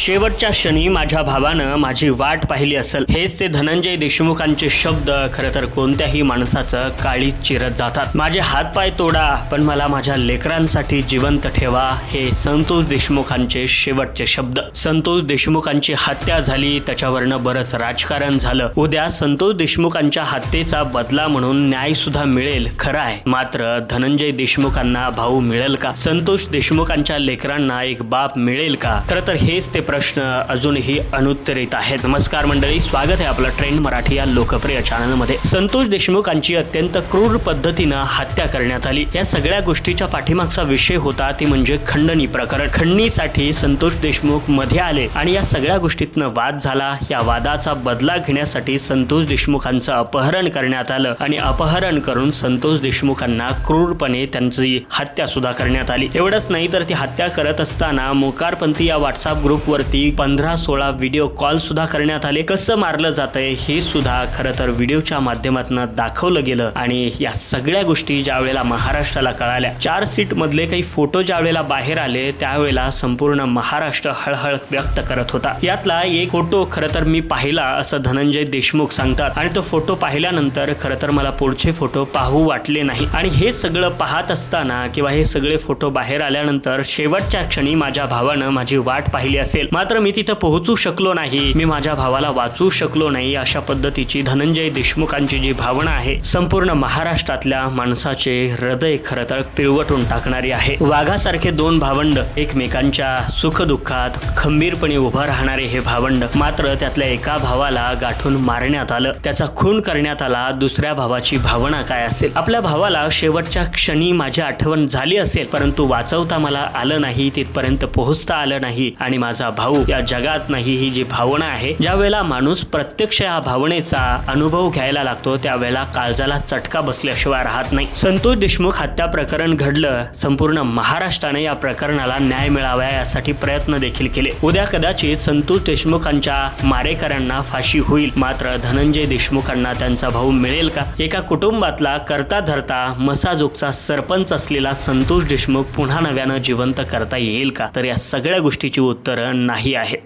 शेवटच्या क्षणी माझ्या भावानं माझी वाट पाहिली असेल. हेच ते धनंजय देशमुखांचे शब्द. खरं तर कोणत्याही माणसाचं काळी चिरत जातात. माझे हातपाय तोडा पण मला माझ्या लेकरांसाठी जिवंत ठेवा हे संतोष देशमुखांचे शेवटचे शब्द. संतोष देशमुखांची हत्या झाली त्याच्यावरनं बरंच राजकारण झालं. उद्या संतोष देशमुखांच्या हत्येचा बदला म्हणून न्याय सुद्धा मिळेल खरं आहे. मात्र धनंजय देशमुखांना भाऊ मिळेल का? संतोष देशमुखांच्या लेकरांना एक बाप मिळेल का? खरं तर हेच ते प्रश्न अजूनही अनुत्तरित आहेत. नमस्कार मंडळी स्वागत आहे आपलं ट्रेंड मराठी या लोकप्रिय चॅनलमध्ये संतोष देशमुखांची अत्यंत क्रूर पद्धतीनं हत्या करण्यात आली. या सगळ्या गोष्टीच्या पाठीमागचा विषय होता ती म्हणजे खंडणी प्रकरण. खंडणीसाठी संतोष देशमुखमध्ये आले आणि या सगळ्या गोष्टीतनं वाद झाला. या वादाचा बदला घेण्यासाठी संतोष देशमुखांचं अपहरण करण्यात आलं आणि अपहरण करून संतोष देशमुखांना क्रूरपणे त्यांची हत्या सुद्धा करण्यात आली. एवढंच नाही तर ती हत्या करत असताना मोकारपंथी या व्हॉट्सअप ग्रुपवर ग्रुपवरती पंधरा सोळा व्हिडिओ कॉल सुद्धा करण्यात आले. कसं मारलं जातंय हे सुद्धा खरं तर व्हिडिओच्या माध्यमातून दाखवलं गेलं. आणि या सगळ्या गोष्टी ज्या वेळेला महाराष्ट्राला कळाल्या चार सीट मधले काही फोटो ज्या वेळेला बाहेर आले त्यावेळेला संपूर्ण महाराष्ट्र हळहळ व्यक्त करत होता. यातला एक फोटो खरं तर मी पाहिला असं धनंजय देशमुख सांगतात. आणि तो फोटो पाहिल्यानंतर खरं तर मला पुढचे फोटो पाहू वाटले नाही. आणि हे सगळं पाहत असताना किंवा हे सगळे फोटो बाहेर आल्यानंतर शेवटच्या क्षणी माझ्या भावानं माझी वाट पाहिली असेल. मात्र मी तिथं पोहोचू शकलो नाही. मी माझ्या भावाला वाचू शकलो नाही अशा पद्धतीची धनंजय देशमुखांची जी भावना आहे संपूर्ण महाराष्ट्रातल्या माणसाचे हृदय खरं तर पिळवटून टाकणारी आहे. वाघासारखे दोन भावंड एकमेकांच्या सुखदुःखात खंबीरपणे उभं राहणारे हे भावंड मात्र त्यातल्या एका भावाला गाठून मारण्यात आलं. त्याचा खून करण्यात आला. दुसऱ्या भावाची भावना काय असेल? आपल्या भावाला शेवटच्या क्षणी माझी आठवण झाली असेल परंतु वाचवता मला आलं नाही तिथपर्यंत पोहोचता आलं नाही आणि माझा भाऊ या जगात नाही ही जी भावना आहे ज्या वेळेला माणूस प्रत्यक्ष या भावनेचा अनुभव घ्यायला लागतो त्यावेळेला काळजाला चटका बसल्याशिवाय राहत नाही. संतोष देशमुख हत्या प्रकरण घडलं संपूर्ण महाराष्ट्राने या प्रकरणाला न्याय मिळावा यासाठी प्रयत्न देखील केले. उद्या कदाचित संतोष देशमुखांच्या मारेकऱ्यांना फाशी होईल. मात्र धनंजय देशमुखांना त्यांचा भाऊ मिळेल का? एका कुटुंबातला करता धरता मसाजोगचा सरपंच असलेला संतोष देशमुख पुन्हा नव्यानं जिवंत करता येईल का? तर या सगळ्या गोष्टीची उत्तरं नाही आहे.